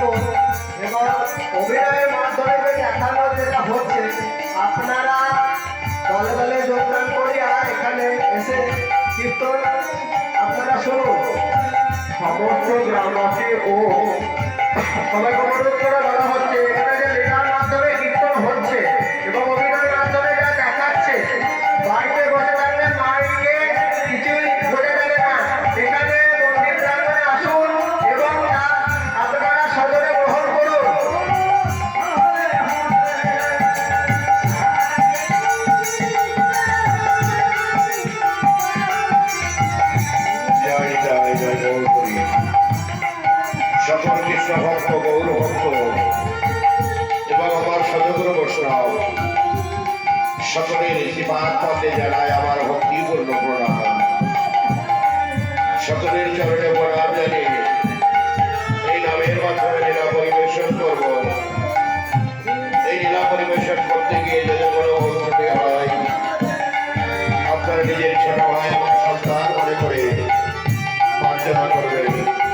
তো এবং অভিনয়ের মাধ্যমে দেখানো যেটা হচ্ছে, আপনারা দলে দলে যোগদান করিয়া এখানে এসে কীর্তন আপনারা শুনুন। সমস্ত গ্রামবাসী ও সবাইকে অনুরোধ করে হচ্ছে ভক্ত গৌর ভক্ত। এবং আমার সদগ্র বৈষ্ণব, সকলের হিমাত পথে জানায় আমার ভক্তিপূর্ণ প্রণাম। সকলের চরণে প্রণাম জানিয়ে এই নামের মাধ্যমে লীলা পরিবেশন করব। এই লীলা পরিবেশন করতে গিয়ে যদি কোনো অনুমতি হয়, আপনারা নিজের ছোট ভাই এবং সন্তান মনে করে প্রার্থনা করবেন।